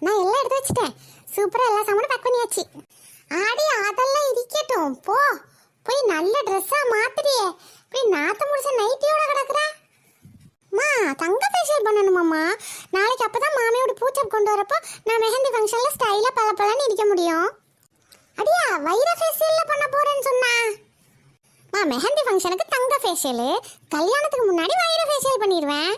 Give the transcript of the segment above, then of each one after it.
நான் எல்லாம் எடுத்து வச்சுட்டேன். சூப்பராக எல்லா சாமானும் பேக் பண்ணியாச்சு. ஆடி அதெல்லாம் இருக்கட்டும். போ. போய் நல்ல ட்ரெஸ்ஸாக மாத்துறியே போய் நாத்த முடிச்ச நைட்டியோட கிடக்குற. மா தங்க ஃபேஷியல் பண்ணணுமாம்மா? நாளைக்கு அப்போ தான் மாமியோட பூச்சப் கொண்டு வரப்போ நான் மெஹந்தி ஃபங்க்ஷனில் ஸ்டைலாக பல பலன்னு இருக்க முடியும். அடியா வைர ஃபேஷியலில் பண்ண போகிறேன்னு சொன்னா. மா மெஹந்தி ஃபங்க்ஷனுக்கு தங்க ஃபேஷியலு கல்யாணத்துக்கு முன்னாடி வைர ஃபேஷியல் பண்ணிடுவேன்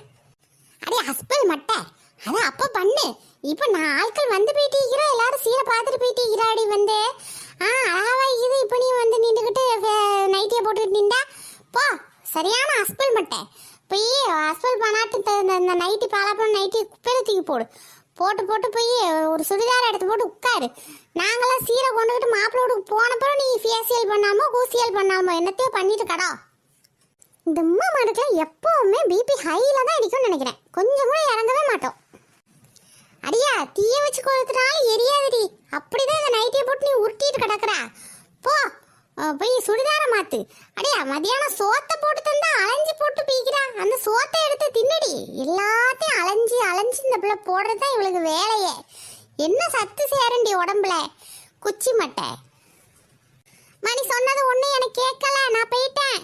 அடே ஹஸ்பல் மட்டை. அதான் அப்போ பண்ணு. இப்போ நான் ஆட்கள் வந்து போயிட்டு இருக்கிறோம் எல்லாரும் சீரை பார்த்துட்டு போயிட்டு இருக்கிறாடி வந்து. ஆ அழகாவா இது இப்போ நீ வந்து நின்றுக்கிட்டு நைட்டியை போட்டுக்கிட்டு நின்றா. போ சரியான ஹஸ்பல் மட்டை. போய் ஹஸ்பல் பண்ணாட்டு இந்த- இந்த நைட்டி பாலாப்பழம் நைட்டி குப்பையில தூக்கி போடு. போட்டு போட்டு போய் ஒரு சுடிதார் எடுத்து போட்டு உட்காரு. நாங்களாம் சீரை கொண்டுகிட்டு மாப்பிள்ளோடு போனப்பறம் நீ ஃபேஷியல் பண்ணாமோ கூசியல் பண்ணாமோ என்னத்தையோ பண்ணிட்டு கடா. இந்த அம்மா மாடுக்குலாம் எப்பவுமே பிபி ஹையில் தான் அடிக்கும்னு நினைக்கிறேன். கொஞ்சம் கூட இறங்கவே மாட்டோம். தீய வச்சு கொளுத்துனாலும் எரியாதுடி. அப்படிதான் இந்த நைட்டியை போட்டு நீ உருட்டிட்டு கிடக்குறா. போ. போய் சுடிதார மாத்து. அடியா மதியானம் சோத்தை போட்டு தந்தா அலைஞ்சு போட்டு பீக்கிறா அந்த சோத்தை எடுத்து தின்னுடி. எல்லாத்தையும் அலைஞ்சு அலைஞ்சு இந்த பிள்ளை போடுறது தான் இவளுக்கு வேலையே. என்ன சத்து சேரண்டி உடம்புல? குச்சி மட்டை. மணி சொன்னது ஒண்ணு எனக்கு கேட்கல. நான் போயிட்டேன்.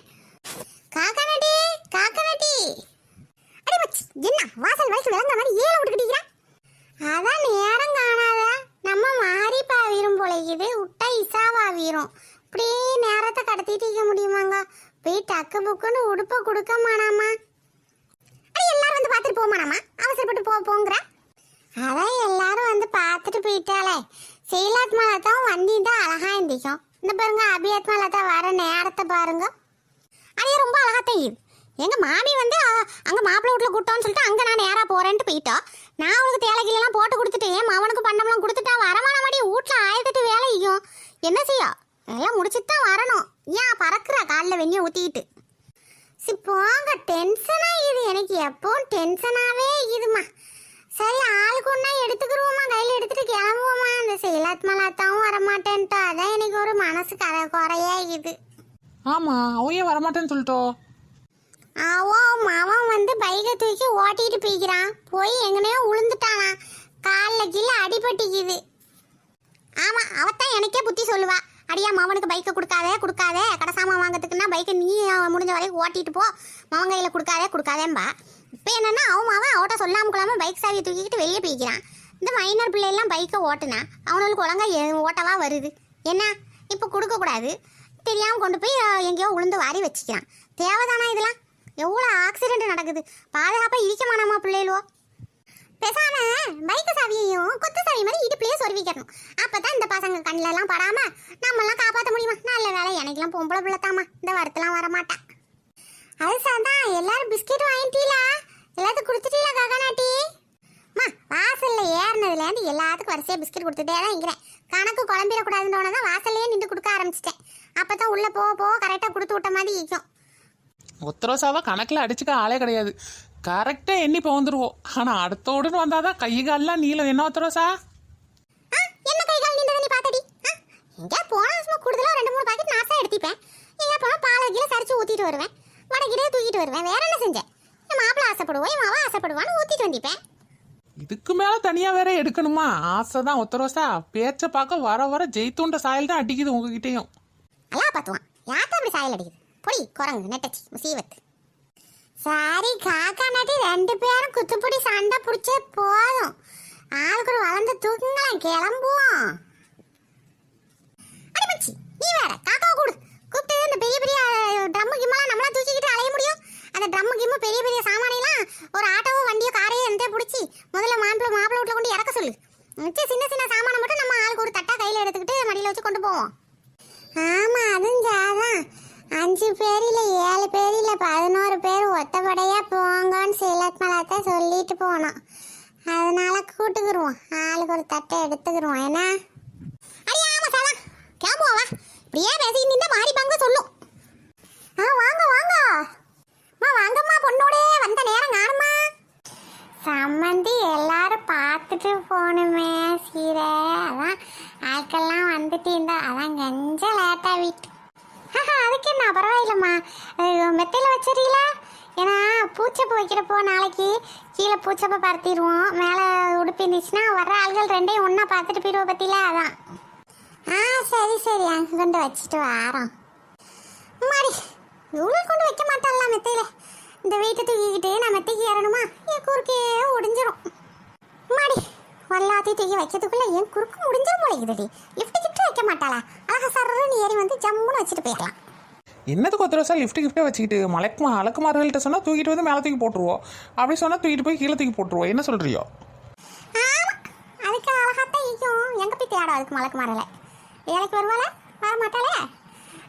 காக்கா நட்டி காக்கா நட்டி அடி என்ன? வாசல் வயசு விளங்க மாதிரி ஏழை விட்டுக்கிட்டீங்களா அதான் நேரம் காணாத. நம்ம மாரிப்பா வீரம் பொழைக்குது விட்டா இசாவா வீரம் இப்படியே நேரத்தை கடத்திட்டு இருக்க முடியுமாங்க? போய் டக்கு புக்குன்னு உடுப்பை கொடுக்க மானாமா அடி எல்லாரும் வந்து பார்த்துட்டு போமானாமா? அவசரப்பட்டு போ போங்கிற. அதான் எல்லாரும் வந்து பார்த்துட்டு போயிட்டாலே செயலாத்மா தான் வண்டி தான் அழகா இருந்திக்கும் இந்த பாருங்க அபியாத்மா லதா வர நேரத்தை பாருங்க. அது ரொம்ப அழகா தெரியுது. எங்கள் மாமி வந்து அங்கே மாப்பிள்ளை வீட்டில் கூட்டோன்னு சொல்லிட்டு அங்கே நான் நேராக போகிறேன்ட்டு போயிட்டோம் நான் அவளுக்கு தேலைக்கிலாம் போட்டு கொடுத்துட்டு என் மவனுக்கு பண்ணம்லாம் கொடுத்துட்டா வரமான மாடி வீட்டுல ஆயிரத்தெட்டு வேலையும். என்ன செய்யும் எல்லாம் முடிச்சுட்டு தான் வரணும். ஏன் பறக்குறா காலில் வெந்நியை ஊற்றிட்டு சரி போங்க டென்ஷனாக இது எனக்கு எப்பவும் டென்ஷனாகவே இதுமா சரி ஆளுக்கு ஒன்றா எடுத்துக்கிடுவோமா கையில் எடுத்துகிட்டு கிளம்புவோமா அந்த செயலாத்மா லத்தாவும் வரமாட்டேன்ட்டா. அதான் எனக்கு ஒரு மனசு கரை குறையா இது ஆமாம் அவன் ஏன் வரமாட்டேன்னு சொல்லிட்டோம் அவன் அவன் வந்து பைக்கை தூக்கி ஓட்டிட்டு போய்க்கிறான். போய் எங்கனையோ உளுந்துட்டானா. காலில் கீழே அடிபட்டிக்குது. ஆமாம் அவத்தான் எனக்கே புத்தி சொல்லுவா. அடியா மவனுக்கு பைக்கை கொடுக்காதே கொடுக்காதே. கடை வாங்கிறதுக்குன்னா பைக்கை நீ அவன் முடிஞ்ச வரைக்கும் ஓட்டிட்டு போ. மவன் கையில் கொடுக்காதே கொடுக்காதேம்பா. இப்போ என்னென்னா அவன் அவன் அவட்ட சொல்லாமல் கொள்ளாமல் பைக் சாவியை தூக்கிக்கிட்டு வெளியே போய்க்கிறான். இந்த மைனர் பிள்ளையெல்லாம் பைக்கை ஓட்டுனா அவனுக்கு ஒழுங்கா ஓட்டவா வருது. என்ன? இப்போ கொடுக்கக்கூடாது. தெரியாமல் கொண்டு போய் எங்கேயோ உளுந்து வாரி வச்சுக்கிறான். தேவைதானா இதெல்லாம்? எவ்வளோ ஆக்சிடென்ட் நடக்குது? பாதுகாப்பாக இடிக்க மானாமா பிள்ளைகளோ? பெசாம பைக்கு சாவியையும் கொத்து சாவி மாதிரி இடுப்புலயே சொருவிக்கணும் அப்பதான் இந்த பசங்க கண்ணிலலாம் படாமல் படாம காப்பாற்ற முடியுமா? நல்ல வேலை எனக்கெல்லாம் பொம்பளை பிள்ளைத்தாமா இந்த வரத்துலாம் வரமாட்டேன் அது சாதான் எல்லாரும் பிஸ்கெட் வாங்கிட்டீங்களா எல்லாத்துக்கும் கொடுத்துட்டீங்களா காக்காநாட்டி அம்மா வாசலில் ஏறினதுலேருந்து எல்லாத்துக்கும் வரிசையாக பிஸ்கெட் கொடுத்துட்டே தான் இருக்கிறேன். கணக்கு குழம்பிடக்கூடாதுன்னு தான் வாசல்லையே நின்று கொடுக்க ஆரம்பிச்சிட்டேன். அப்பதான் உள்ளே போக போக கரெக்டாக கொடுத்து விட்ட மாதிரி இருக்கும். ஒத்தரோசாவா கணக்கில் அடிச்சுக்க ஆளே கிடையாது. கரெக்டாக எண்ணி வந்துருவோம் ஆனால் அடுத்த உடனே வந்தாதான் கை கால்லாம் நீளம். என்ன ஒத்தரோசா ஆ, என்ன கை கால் நின்றதை நீ பார்த்தடி. ஆ, எங்கேயா போனா சும்மா ரெண்டு மூணு பாக்கெட் நாசா எடுத்துப்பேன். எங்கேயா போனா பாலை கீழே சரிச்சு ஊத்திட்டு வருவேன். வடகிலே தூக்கிட்டு வருவேன். வேற என்ன செஞ்சேன்? என் மாப்பிள்ள ஆசைப்படுவோம் என் மாவா ஆசைப்படுவான்னு ஊத்திட்டு வந்திப்பேன். இதுக்கு மேலே தனியாக வேற எடுக்கணுமா? ஆசை தான் ஒத்தரோசா பேச்சை பார்க்க வர வர ஜெய்தூண்ட சாயல் தான் அடிக்குது உங்ககிட்டயும். நல்லா பார்த்துவான் யார்த்த அப்படி சாயல் அடிக்குது? பொடி குரங்கு நெட்டச்சி முசீவத்து. சாரி காக்கா நட்டி ரெண்டு பேரும் குத்துப்பிடி சண்டை பிடிச்சே போதும். ஆளுக்கு ஒரு வளர்ந்து தூக்குங்களேன் கிளம்புவோம் அடிமச்சி நீ வேற காக்கா கூடு கூப்பிட்டு இந்த பெரிய பெரிய ட்ரம்மு கிம்மெல்லாம் நம்மளா தூக்கிக்கிட்டு அலைய முடியும். அந்த ட்ரம்மு கிம்மு பெரிய பெரிய சாமானையெல்லாம் ஒரு ஆட்டோவோ வண்டியோ காரையோ எந்த பிடிச்சி முதல்ல மாப்பிள்ளை மாப்பிள வீட்டில் கொண்டு இறக்க சொல்லு. மிச்சம் சின்ன சின்ன சாமானை மட்டும் நம்ம ஆளுக்கு ஒரு தட்டா கையில் எடுத்துக்கிட்டு மடியில் வச்சு கொண்டு போவோம். ஆமா அது அஞ்சு பேர் இல்லை ஏழு பேர் இல்லை பதினோரு பேர் ஒத்தப்படையாக போங்கன்னு சேலத்மலாத்த சொல்லிட்டு போனோம் அதனால கூட்டுக்குருவோம். ஆளுக்கு ஒரு தட்டை எடுத்துக்கிருவோம். என்ன? அடி ஆமா சாதா கேம்புவா இப்படியே பேசிக்கிட்டு நின்றா மாறி பங்கு சொல்லும். ஆ வாங்க வாங்க. அம்மா வாங்கம்மா பொண்ணோடே. வந்த நேரம் காணுமா சம்மந்தி எல்லாரும் பார்த்துட்டு போகணுமே சீரை. அதான் ஆட்கள்லாம் வந்துட்டு இருந்தா அதான் கொஞ்சம் லேட்டாக விட்டு அதுக்கு என்ன பரவாயில்லம்மா. மெத்தையில் மெத்தையில வச்சிருக்கீங்களா ஏன்னா பூச்சப்பு வைக்கிறப்போ நாளைக்கு கீழே பூச்சப்பை பருத்திடுவோம். மேலே உடுப்பிருந்துச்சுன்னா வர்ற ஆள்கள் ரெண்டையும் ஒன்றா பார்த்துட்டு போயிடுவோம் பற்றியில அதான். ஆ சரி சரி. அங்கே கொண்டு வச்சுட்டு வாரோம். மாடி இவ்வளோ கொண்டு வைக்க மாட்டான்ல மெத்தையில்? இந்த வீட்டை தூக்கிக்கிட்டு நான் மெத்தைக்கு ஏறணுமா? என் குறுக்கே ஒடிஞ்சிரும். மாடி எல்லாத்தையும் தூக்கி வைக்கிறதுக்குள்ளே என் குறுக்கு முடிஞ்சிரும் முளைக்குதுடி லிஃப்ட் கிஃப்ட் வைக்க மாட்டாளா? அழகா சர்றன்னு ஏறி வந்து ஜம்முன்னு வச்சுட்டு போயிடலாம். என்னதுக்கு ஒருத்தர் வருஷம் லிஃப்ட் கிஃப்ட்டே வச்சுக்கிட்டு மலைக்குமா அலக்குமார்கள்ட்ட சொன்னால் தூக்கிட்டு வந்து மேலே தூக்கி போட்டுருவோம் அப்படி சொன்னால் தூக்கிட்டு போய் கீழே தூக்கி போட்டுருவோம் என்ன சொல்கிறியோ அதுக்கு அழகாத்தான் இருக்கும் எங்க போய் தேடும் அதுக்கு மலக்கு மாறல? வேலைக்கு வருவாள? வர மாட்டாளே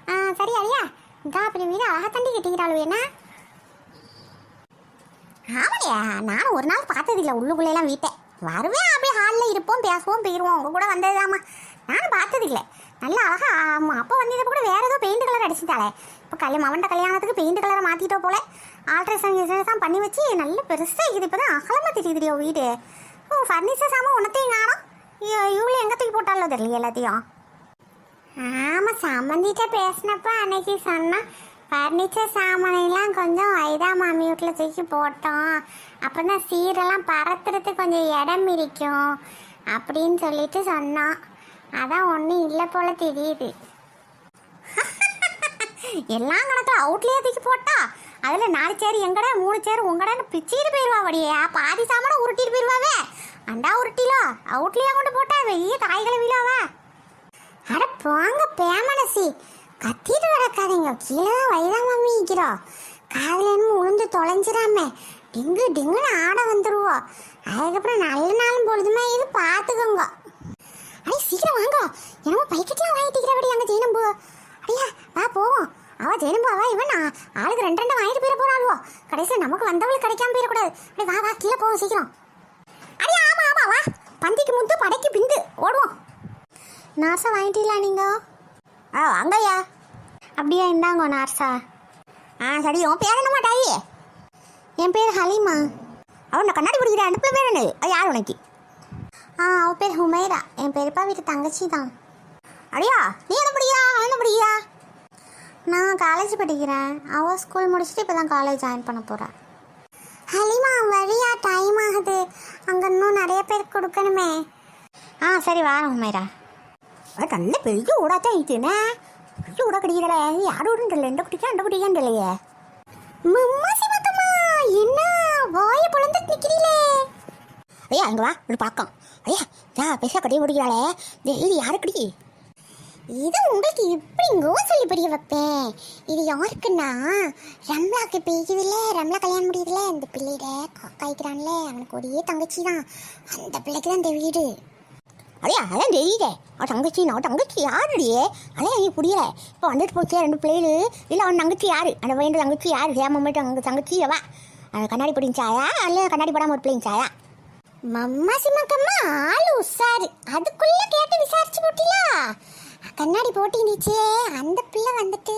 ஆ சரி அரியா இதா அப்படி வீடு அழகாத்தாண்டி கட்டிக்கிறாள் என்ன? ஆமாடியா நான் ஒரு நாள் பார்த்ததில்ல. உள்ளுக்குள்ளேலாம் வீட்டை. வருவேன் அப்படியே ஹாலில் இருப்போம் பேசுவோம் போயிடுவோம் உங்க கூட வந்ததுதாம்மா. நானும் பார்த்ததில்லை. நல்லா அழகா ஆமா அப்போ வந்தது கூட வேற ஏதோ பெயிண்ட் கலர் அடிச்சுட்டாளே. இப்போ கல்யாணம் அவன்ட கல்யாணத்துக்கு பெயிண்ட் கலரை மாற்றிட்டோ போல. ஆல்ட்ரேஷன் தான் பண்ணி வச்சு நல்ல பெருசாக இருக்குது இப்போ தான் அகலமாக தெரியுதுடியோ வீடு. ஓ ஃபர்னிச்சர் சாமான் உன்னத்தையும் காணும். இவ்வளோ எங்கே தூக்கி போட்டாலோ தெரியல எல்லாத்தையும். ஆமாம் சம்மந்திட்ட பேசினப்ப அன்னைக்கு சொன்னா ஃபர்னிச்சர் சாமானையெல்லாம் கொஞ்சம் வைதா மாமி வீட்டில் தூக்கி போட்டோம். அப்போ தான் சீரெல்லாம் பறத்துறதுக்கு கொஞ்சம் இடம் இருக்கும் அப்படின்னு சொல்லிட்டு சொன்னான். அதான் ஒன்றும் இல்லை போல தெரியுது. எல்லாம் கணக்கில் அவுட்லேயே தூக்கி போட்டா அதில் நாலு சேர் எங்கடா மூணு சேர் உங்கடான்னு பிச்சிட்டு போயிடுவா வடியே பாதி சாமான உருட்டிட்டு போயிடுவாவே அண்டா உருட்டிலோ அவுட்லேயே கொண்டு போட்டா வெய்ய காய்களை வீழாவா? அட போங்க பேமனசி. கத்திட்டு கிடக்காதீங்க. கீழே தான் வயதா மம்மி இருக்கிறோம் காதில் உளுந்து தொலைஞ்சிடாம டிங்கு டிங்குன்னு ஆட வந்துடுவோம் அதுக்கப்புறம் நல்ல நாளும் பொழுதுமே இது பார்த்துக்கோங்க அடே சீக்கிரம் வாங்க என்னமோ பைக்கெட்லாம் வாங்கிட்டு இருக்கிறபடி அங்கே ஜெயினம்பு அப்படியா வா போவோம். அவ ஜெயினம்பு அவ இவன்? ஆளுக்கு ரெண்டு ரெண்டு வாங்கிட்டு போயிட போறாளுவோ கடைசியில் நமக்கு வந்தவளுக்கு கிடைக்காம போயிடக்கூடாது. அப்படி வா வா கீழே போவோம் சீக்கிரம். அடியா ஆமா ஆமா வா. பந்திக்கு முந்து படைக்கு பிந்து. ஓடுவோம். நார்ஸா வாங்கிட்டீங்களா நீங்க? ஆ வாங்கய்யா அப்படியா இந்தாங்க நார்ஸா. ஆ சரி உன் பேர் என்னம்மா டாயி. என் பேர் ஹலீமா. அவன் கண்ணாடி பிடிக்கிற அடுப்பில் பேர் என்ன யார் உனக்கு? ஆ அவ பேர் ஹுமைரா. என் பெரியப்பா வீட்டு தங்கச்சி தான். அடியா நீ என்ன படிக்கிறா? அவன் என்ன படிக்கிறா? நான் காலேஜ் படிக்கிறேன். அவ ஸ்கூல் முடிச்சுட்டு இப்போ தான் காலேஜ் ஜாயின் பண்ண போகிறா ஹலிமா வழியா டைம் ஆகுது. அங்கே இன்னும் நிறைய பேர் கொடுக்கணுமே. ஆ சரி வாரம் உண்மைரா நல்ல பெரிய ஊடாத்தான் இதுனே பெரிய ஊடா கிடைக்கல யாரும் உடன்றில்ல எந்த குட்டிக்கா அந்த குட்டிக்கான் இல்லையே மம்மா சிவக்கம்மா என்ன? வாய பொழந்து நிக்கிறீங்களே. ஐயா அங்க வா ஒரு பழக்கம் ஐயா யா பெருசாக கடையை முடிக்கிறாளே. இது யாருக்குடி? இது உங்களுக்கு எப்படிங்கோ சொல்லி புரிய வைப்பேன். இது யாருக்குன்னா? ரம்லாக்கு பெய்யுதுல்ல ரம்லா கல்யாணம் முடியுதுல இந்த பிள்ளையிட காய்க்கிறான்ல அவனுக்கு ஒரே தங்கச்சி தான் அந்த பிள்ளைக்கு தான் இந்த வீடு. அதையா அதான் தெரியுதே. அவன் தங்கச்சி நான் தங்கச்சி யாருடையே அதான் நீ புரியல. இப்போ வந்துட்டு போச்சு ரெண்டு பிள்ளைகள். இல்லை அவன் தங்கச்சி யாரு? அந்த பையன் தங்கச்சி யாரு? ஏமா மட்டும் அங்கே தங்கச்சி அவா. அவன் கண்ணாடி போடிஞ்சாயா அல்ல கண்ணாடி போடாமல் ஒரு பிள்ளைஞ்சாயா மம்மா சிம்மக்கம்மா ஆளு உசாரு அதுக்குள்ள கேட்டு விசாரிச்சு போட்டியா கண்ணாடி போட்டிருந்துச்சே அந்த பிள்ளை வந்துட்டு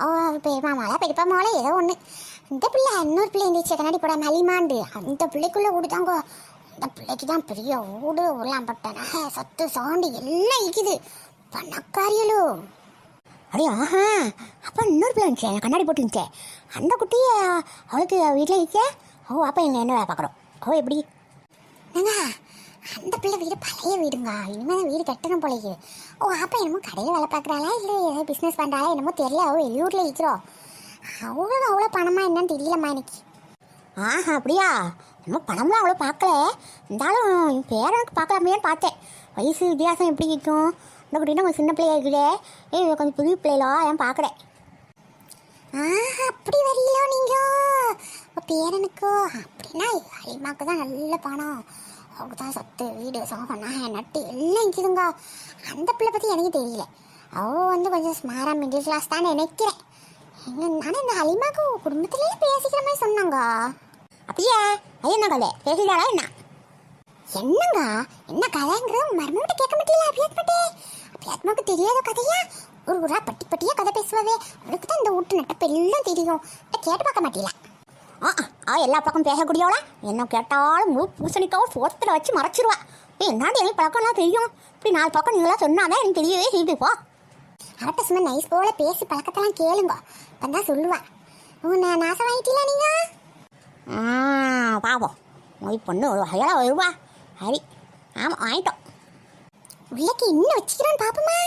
ஓ பெரியமா மாலா பெரியப்பா மாலா ஏதோ ஒன்று இந்த பிள்ளை இன்னொரு பிள்ளை இருந்துச்சு கண்ணாடி போடாம மலிமாண்டு. அந்த பிள்ளைக்குள்ளே விடுதாங்கோ அந்த பிள்ளைக்கு தான் பெரிய ஊடு உருளாம் சத்து சவுண்டு சாண்டு எல்லாம் இருக்குது பணக்காரியலோ அப்படியே ஆஹா. அப்போ இன்னொரு பிள்ளை இருந்துச்சு கண்ணாடி போட்டுருந்துச்சே அந்த குட்டியை அவளுக்கு வீட்டில் இருக்கே ஓ அப்போ என்ன என்ன வேலை பார்க்குறோம் ஓ எப்படி? ஏங்க அந்த பிள்ளை வீடு பழைய வீடுங்க. இனிமேல் வீடு கட்டணும் போலயே. ஓ அப்பா என்னமோ கடையில் வேலை பார்க்குறாளா? இல்லை ஏதோ பிஸ்னஸ் பண்ணுறாளா என்னமோ தெரியல. அவள் வெளியூரில் இருக்கிறோம் அவ்வளோ அவ்வளோ பணமா என்னன்னு தெரியலம்மா எனக்கு. ஆஹா அப்படியா? நம்ம பணம்லாம் அவ்வளோ பார்க்கல. இருந்தாலும் என் பேரனுக்கு பார்க்கலாமேன்னு பார்த்தேன். வயசு வித்தியாசம் எப்படி இருக்கும் இந்த அப்படின்னா கொஞ்சம் சின்ன பிள்ளையா இருக்குதே ஏ கொஞ்சம் புது பிள்ளைகளா ஏன் பார்க்குறேன் அப்படி வரலையோ நீங்க பேரனுக்கோ? அப்படின்னா அலிமாக்கு தான் நல்ல பணம் அவங்க தான் சத்து வீடு சோகம் நான் நட்டு எல்லாம் இருக்குதுங்க அந்த பிள்ளை பற்றி எனக்கு தெரியல. அவ வந்து கொஞ்சம் ஸ்மாரா மிடில் கிளாஸ் தான் நினைக்கிறேன். ஆனால் இந்த ஹலிமாக்கு குடும்பத்திலேயே பேசிக்கிற மாதிரி சொன்னாங்க. அப்படியா? அது என்ன கதை? பேசிட்டாளா என்ன? என்னங்க? என்ன கதைங்கிறது மறுபடியும் கேட்க மாட்டீங்களா அபியாத்மட்டே அபியாத்மாவுக்கு தெரியாத கதையா? ஒரு ஊரா பட்டி பட்டியா கதை பேசுவாவே அவளுக்கு தான் இந்த வீட்டு நட்டப்பு எல்லாம் தெரியும். கேட்டு பார்க்க மாட்டீங்களா? ஆ ஆ எல்லா பக்கம் பேசக்கூடியவளா என்ன கேட்டாலும் முழு பூசணிக்காவும் சோத்தில் வச்சு மறைச்சிருவா. ஏய் என்னடி எனக்கு பழக்கம்லாம் தெரியும். இப்படி நாலு பக்கம் நீங்களாம் சொன்னாதான் எனக்கு தெரியவே செய்யுது போ. அவட்ட சும்மா நைஸ் போல பேசி பழக்கத்தெல்லாம் கேளுங்க. அப்பதான் சொல்லுவா. உன்னை நாசம் வாங்கிட்டீங்களா நீங்க? ஆ பாப்போம் உங்கள் பொண்ணு ஒரு வகையில் வருவா. சரி ஆமாம் வாங்கிட்டோம். உள்ளக்கு இன்னும் வச்சுக்கிறான்னு பாப்போமா?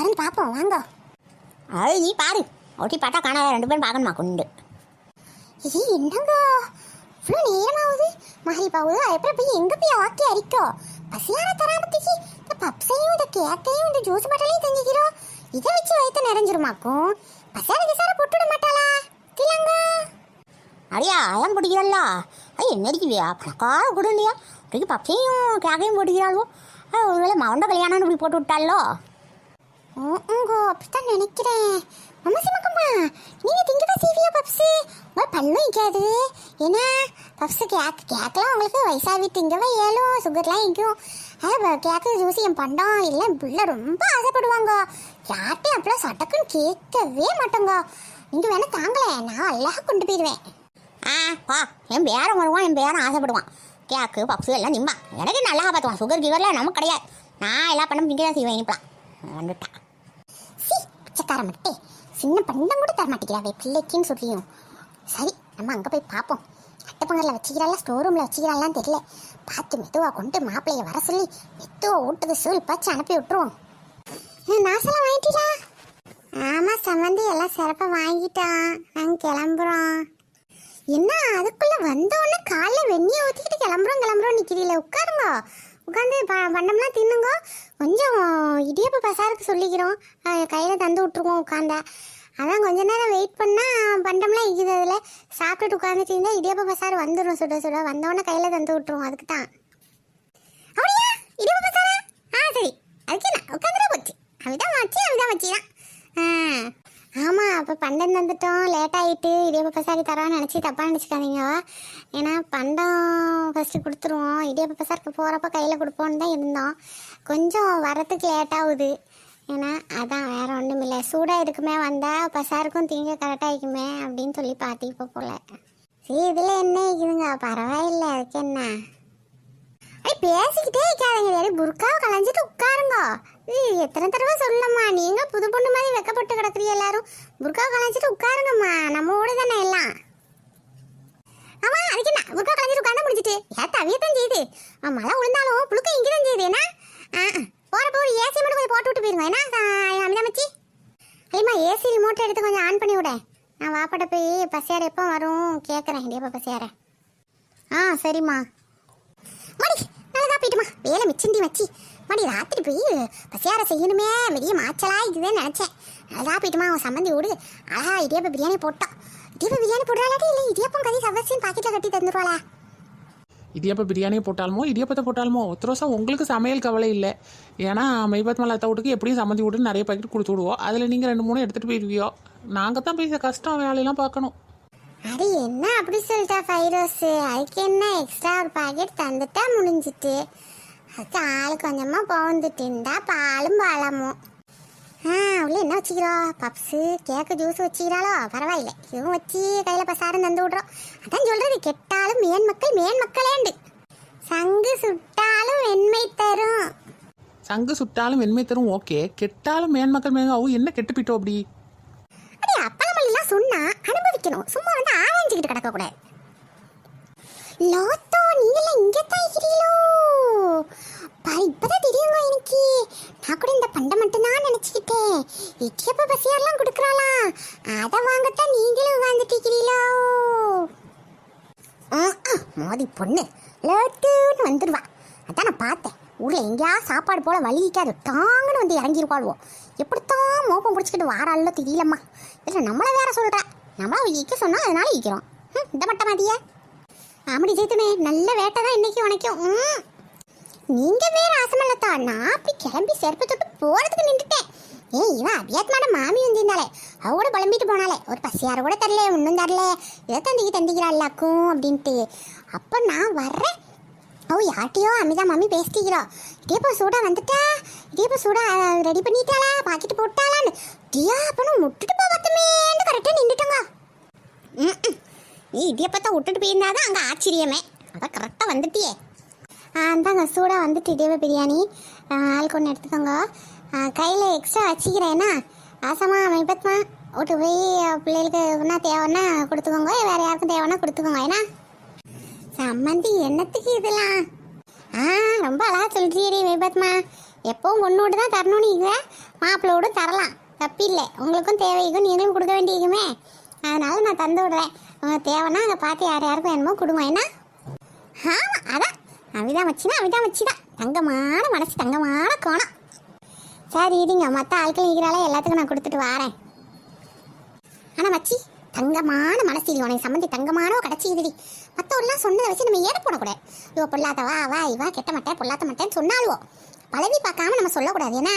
திறந்து பாப்போம் வாங்க. அது நீ பாரு. ஒட்டி பார்த்தா காணாத ரெண்டு பேரும் பார்க்கணுமா கொண்டு? இது என்னங்க? இவ்வளோ நேரமாகுது மாறி போகுது. அப்புறம் போய் எங்க போய் வாக்கி அரிக்கோ பசியான தராமத்துக்கு இந்த பப்ஸையும் இந்த கேக்கையும் இந்த ஜூஸ் பாட்டிலையும் செஞ்சுக்கிறோம் இதை வச்சு வயிற்று நிறைஞ்சிருமாக்கும்? பசார கிசார போட்டுவிட மாட்டாளா? திலங்க. அடியா அயம் பிடிக்கிறல்ல அது என்ன அடிக்குவியா பணக்கார கொடுண்டியா அப்படிக்கு பப்பையும் கேக்கையும் போட்டுக்கிறாளோ? ஒருவேளை மவண்ட கல்யாணம்னு இப்படி போட்டு விட்டாளோ? ஓங்க அப்படித்தான் நினைக்கிறேன் அம்மா சிமக்கம்மா நீங்க திங்கதான் செய்வியா பப்ஸு உங்க பல்லும் இக்காது ஏன்னா பப்ஸு கேக் கேக்கெலாம் உங்களுக்கு வயசாகி திங்கவே ஏழும் சுகர்லாம் இங்கும் கேக்கு ஜூஸ் என் பண்டம் இல்லை பிள்ளை ரொம்ப ஆசைப்படுவாங்க யார்ட்டையும் அப்படிலாம் சட்டக்குன்னு கேட்கவே மாட்டோங்க நீங்கள் வேணால் தாங்களே நான் அழகாக கொண்டு போயிடுவேன் ஆ வா என் பேரம் வருவான் என் பேரம் ஆசைப்படுவான் கேக்கு பப்ஸு எல்லாம் நிம்பா எனக்கு நல்லா பார்த்துவான் சுகர் கிவர்லாம் நமக்கு கிடையாது நான் எல்லா பண்ணும் திங்க தான் செய்வேன் இனிப்பலாம் வந்துட்டான் சி பிச்சைக்கார மட்டே சின்ன பண்டம் கூட தர மாட்டேங்கிறாவே பிள்ளைக்குன்னு சொல்லியும். சரி நம்ம அங்கே போய் பார்ப்போம் அட்டைப்பங்கரில் வச்சுக்கிறாளா ஸ்டோர் ரூமில் வச்சுக்கிறாள்லாம் தெரியல. பார்த்து மெதுவாக கொண்டு மாப்பிள்ளைய வர சொல்லி மெதுவாக ஓட்டுது சூழ் பாச்சு அனுப்பி விட்டுருவோம். நாசெல்லாம் வாங்கிட்டீங்களா? ஆமாம் சம்மந்தி எல்லாம் சிறப்பாக வாங்கிட்டான். நாங்கள் கிளம்புறோம். என்ன அதுக்குள்ளே வந்தோடனே காலைல வெந்நியை ஊற்றிக்கிட்டு கிளம்புறோம் கிளம்புறோம் நிற்கிறீங்களே உட்காருங்க. உட்காந்து ப பண்ணம்லாம் தின்னுங்க. கொஞ்சம் இடியப்ப பசாருக்கு சொல்லிக்கிறோம். கையில் தந்து விட்ருவோம் உட்காந்த அதான் கொஞ்ச நேரம் வெயிட் பண்ணால் பண்டம்லாம் இருக்குது அதில். சாப்பிட்டுட்டு உட்காந்துட்டு இருந்தால் இடியப்ப பசார் வந்துடும் சுட சுட. வந்தோடனே கையில் தந்து விட்ருவோம் அதுக்கு தான் அப்படியா? இடியப்ப பசாரா? ஆ சரி. அதுக்கு என்ன? உட்காந்துடா போச்சு. அவிதான் வச்சு அவிதான் வச்சு தான் ஆ. ஆமாம் அப்போ பண்டம் தந்துட்டோம். லேட் ஆகிட்டு இடியப்ப பசாரி தரோன்னு நினச்சி தப்பாக நினச்சிக்காதீங்க. ஏன்னா பண்டம் ஃபஸ்ட்டு கொடுத்துருவோம். இடியப்ப பசாருக்கு போகிறப்ப கையில் கொடுப்போன்னு தான் இருந்தோம். கொஞ்சம் வரத்துக்கு லேட் ஆகுது. ஏன்னா அதான் வேறு ஒன்றும் இல்லை. சூடாக இருக்குமே வந்தால் பசாருக்கும் தீங்க கரெக்டாகிக்குமே அப்படின்னு சொல்லி பார்த்து இப்போ போல. சரி இதில் என்ன இருக்குதுங்க பரவாயில்ல அதுக்கு என்ன? பேசிக்கிட்டே இருக்காதீங்க. வேறு புர்காவை கலைஞ்சிட்டு உட்காருங்க. எத்தனை தடவை சொல்லம்மா நீங்க புது பொண்ணு மாதிரி வெக்கப்பட்டு கிடக்குறீங்க எல்லாரும். புர்கா கலைஞ்சிட்டு உட்காருங்கம்மா. நம்ம ஊடு தானே எல்லாம். ஆமா அதுக்கு என்ன? புர்கா கலைஞ்சிட்டு உட்காந்து முடிச்சிட்டு. ஏத்த அவியத்தான் செய்யுது ஆ, மழை விழுந்தாலும் புழுக்க இங்கதான் செய்யுது என்ன? ஆ ஆ. ஒரு ஏசி மட்டும் கொஞ்சம் போட்டு விட்டு போயிருங்க. என்ன? அமிதா மச்சி. ஐயம்மா ஏசி ரிமோட் எடுத்து கொஞ்சம் ஆன் பண்ணி விட. நான் வாப்பாட்ட போய் பசியார எப்போ வரும் கேட்குறேன் எப்போ பசியார. ஆ சரிம்மா. மடி நல்லா போயிட்டுமா. வேலை மிச்சண்டி வச்சு மடி ராத்திரி போய் பசியார செய்யணுமே. வெளியே மாச்சலா இதுதான் நினச்சேன். நல்லா போயிட்டுமா அவன் சம்மந்தி விடு அழகா இடியப்ப பிரியாணி போட்டோம் இடியப்ப பிரியாணி போடுறாளாட்டி இல்லை இடியப்பம் கறி சவசியம் பாக்கெட்டில் கட்டி தந்துருவாளா? இடியப்ப பிரியாணி போட்டாலுமோ இடியப்பத்தை போட்டாலுமோ ஒத்தரோசா உங்களுக்கு சமையல் கவலை இல்லை. ஏன்னா மைபத் மலாத்தா வீட்டுக்கு எப்படியும் சம்மந்தி விட்டு நிறைய பாக்கெட் கொடுத்து விடுவோம் அதில் நீங்கள் ரெண்டு மூணு எடுத்துகிட்டு போயிடுவியோ நாங்கள் தான் போய் கஷ்டம் வேலையெல்லாம் பார்க்கணும். அது என்ன அப்படி சொல்லிட்டா ஃபைரோஸ் அதுக்கு என்ன எக்ஸ்ட்ரா ஒரு பாக்கெட் தந்துட்டா முடிஞ்சிட்டு? ஆள் கொஞ்சமாக பவுந்துட்டு இருந்தா பாலும் பாலமும் ஆ உள்ள என்ன வச்சுக்கிறோம் பப்ஸு கேக்கு ஜூஸ் வச்சுக்கிறாளோ? பரவாயில்ல. இதுவும் வச்சு கையில் பசாரம் தந்து விட்றோம். அதான் சொல்றது கெட்டாலும் மேன் மக்கள் மேன் மக்களேண்டு. சங்கு சுட்டாலும் வெண்மை தரும். சங்கு சுட்டாலும் வெண்மை தரும் ஓகே. கெட்டாலும் மேன்மக்கள் மேங்காவும் என்ன கெட்டு போயிட்டோம் அப்படி? அடே அப்பளமல்லாம் சொன்னா அனுபவிக்கணும். சும்மா வந்து ஆராய்ஞ்சிக்கிட்டு கிடக்கக்கூடாது. லோத்தோ நீங்களாம் இங்கே தான் இருக்கிறீங்களோ? பாரு இப்பதான் தெரியுங்க எனக்கு. நான் கூட இந்த பண்டை மட்டும்தான் நினச்சிக்கிட்டேன். எட்டியப்ப பசியாரெல்லாம் கொடுக்குறாளா? அதை வாங்கத்தான் நீங்களும் உட்காந்துட்டு இருக்கிறீங்களோ? மோதி பொண்ணு. லோட்டுன்னு வந்துடுவா அதான் நான் பார்த்தேன். ஊரில் எங்கேயாவது சாப்பாடு போல் வலிக்காது தாங்கன்னு வந்து இறங்கிருவாள்வோ. எப்படித்தான் மோப்பம் பிடிச்சிக்கிட்டு வாராளோ தெரியலம்மா. இதில் நம்மளை வேற சொல்கிறா நம்மளா ஈக்க சொன்னால் அதனால ஈக்கிறோம் ம், இந்த மட்ட ஆமடி ஜெயித்துமே நல்ல வேட்டை தான் இன்னைக்கு உனக்கும். நீங்க வேற ஆசமல்லத்தா நான் அப்படி கிளம்பி செருப்பு தொட்டு போறதுக்கு நின்றுட்டேன். ஏய் இவன் அபியாத்மான மாமி வந்திருந்தாலே அவ கூட புலம்பிட்டு போனாலே ஒரு பசியார கூட தரல ஒன்றும் தரல. இதை தந்திக்கு தந்திக்கிறாள்லாக்கும் அப்படின்ட்டு. அப்போ நான் வர்றேன். ஓ யார்ட்டையோ அமிதா மாமி பேசிக்கிறோம் இதேப்போ சூடா வந்துட்டா. இதேப்போ சூடா ரெடி பண்ணிட்டாளா? பாக்கெட் போட்டாளான்னு. டியா அப்பனும் முட்டுட்டு போகத்துமேன்னு கரெக்டாக நின்றுட்டோங்க. ம் நீ இடியப்பத்தை விட்டுட்டு போயிருந்தாதான் அங்கே ஆச்சரியமே. அதான் கரெக்டாக வந்துட்டியே. அந்தாங்க சூடாக வந்துட்டு இடியப்ப பிரியாணி. ஆளுக்கு ஒன்று எடுத்துக்கோங்க. கையில் எக்ஸ்ட்ரா வச்சுக்கிறேன்னா ஆசமா விபத்மா விட்டு போய் பிள்ளைகளுக்கு என்ன தேவைன்னா கொடுத்துக்கோங்க. வேறு யாருக்கும் தேவைன்னா கொடுத்துக்கோங்க ஏன்னா சம்மந்தி என்னத்துக்கு இதெல்லாம்? ஆ ரொம்ப அழகாக சொல்றியடி விபத்மா எப்பவும் பொண்ணோடு தான் தரணும்னு இங்கே. மாப்பிள்ளோடும் தரலாம். தப்பில்லை உங்களுக்கும் தேவைக்கும் நீங்களும் கொடுக்க வேண்டியதுமே. அதனால நான் தந்து விடுறேன். தேவைன்னா அங்கே பார்த்து யார் யாருக்கும் என்னமோ கொடுமா என்ன? ஆமாம் அதான் அவிதா மச்சினா அவிதா மச்சிதான் தான் தங்கமான மனசு தங்கமான கோணம். சரி இதுங்க மற்ற ஆட்கள் இருக்கிறாலே எல்லாத்துக்கும் நான் கொடுத்துட்டு வரேன். ஆனால் மச்சி தங்கமான மனசு இது உனக்கு சம்மந்தி தங்கமானோ கிடச்சிதுடி மற்றவெல்லாம் சொன்னதை வச்சு நம்ம ஏட போடக்கூடாது. இவ பொல்லாத்தவா வா இவா கெட்ட மாட்டேன் பொல்லாத்த மாட்டேன்னு சொன்னாலுவோ. பழவி பார்க்காம நம்ம சொல்லக்கூடாது. ஏன்னா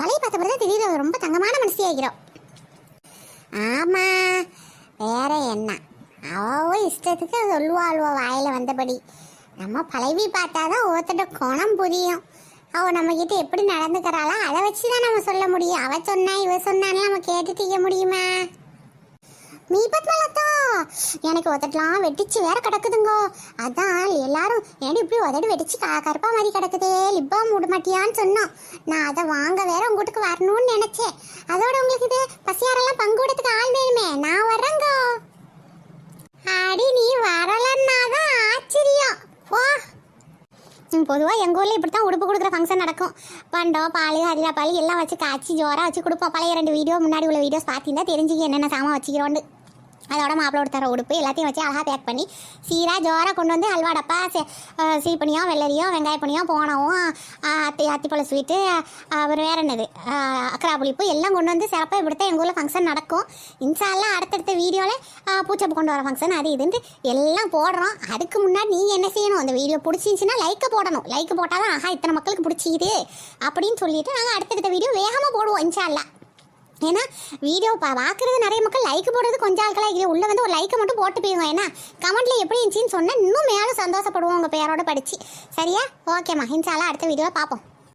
பழவி பார்த்த பிறகு திடீர்னு ரொம்ப தங்கமான மனசி ஆகிறோம் ஆமாம் வேற என்ன? அவ இஷ்டத்துக்கு சொல்லுவாள்வோ வாயில் வந்தபடி. நம்ம பழவி பார்த்தாதான் ஒருத்தட்ட குணம் புரியும். அவள் நம்ம கிட்ட எப்படி நடந்துக்கிறாளோ அதை வச்சு தான் நம்ம சொல்ல முடியும். அவள் சொன்னா இவ சொன்னான்னு நம்ம கேட்டு தீக்க முடியுமா? மீபத் பத்மலத்தா எனக்கு உதட்டலாம் வெட்டிச்சு வேற கிடக்குதுங்கோ. அதான் எல்லாரும் ஏன்டி இப்படி உதடு வெடிச்சு கா கருப்பா மாதிரி கிடக்குதே லிப்பா மூட மாட்டியான்னு சொன்னோம். நான் அதை வாங்க வேற உங்ககிட்ட வீட்டுக்கு வரணும்னு நினைச்சேன். அதோட உங்களுக்கு இது பசியாரெல்லாம் பங்கு கொடுத்துக்க ஆள் வேணுமே. நான் வர்றேங்கோ. அடி நீ வரலன்னா தான் ஆச்சரியம். போ பொதுவாக எங்கள் ஊரில் இப்படி தான் உடுப்பு கொடுக்குற ஃபங்க்ஷன் நடக்கும். பண்டம் பால் ஹரிதா பால் எல்லாம் வச்சு காய்ச்சி ஜோராக வச்சு கொடுப்போம். பழைய ரெண்டு வீடியோ முன்னாடி உள்ள வீடியோஸ் பார்த்தீங்கன்னா தெரிஞ்சுக்க என்னென்ன சாமான் வச்சுக்கிறோண்டு அதோட மாப்பிளோட தர உடுப்பு எல்லாத்தையும் வச்சு அழகாக பேக் பண்ணி சீராக ஜோராக கொண்டு வந்து அல்வா டப்பா சீப்பனியோ வெள்ளரியோ வெங்காய பனியோ போனவும் அத்தி அத்திப்பழ ஸ்வீட்டு அப்புறம் வேற என்னது அக்கரா புளிப்பு எல்லாம் கொண்டு வந்து சிறப்பாக இப்படித்தான் எங்கள் ஊரில் ஃபங்க்ஷன் நடக்கும். இன்ஷால்லாம் அடுத்தடுத்த வீடியோவில் பூச்சப்பு கொண்டு வர ஃபங்க்ஷன் அது இதுன்ட்டு எல்லாம் போடுறோம். அதுக்கு முன்னாடி நீங்கள் என்ன செய்யணும்? அந்த வீடியோ பிடிச்சிருந்துச்சின்னா லைக்கை போடணும். லைக் போட்டால் தான் ஆஹா இத்தனை மக்களுக்கு பிடிச்சிது அப்படின்னு சொல்லிட்டு நாங்கள் அடுத்தடுத்த வீடியோ வேகமாக போடுவோம் இன்ஷால்லாம் ஏன்னா வீடியோ பா பார்க்குறது நிறைய மக்கள் லைக் போடுறது கொஞ்சம் ஆட்களாக இது உள்ளே வந்து ஒரு லைக்கை மட்டும் போட்டு போயிடுவோம் ஏன்னா கமெண்ட்டில் எப்படி இருந்துச்சின்னு சொன்னால் இன்னும் மேலும் சந்தோஷப்படுவோம் உங்கள் பேரோட படித்து சரியா? ஓகேம்மா இன்சாலாம் அடுத்த வீடியோவில் பார்ப்போம்.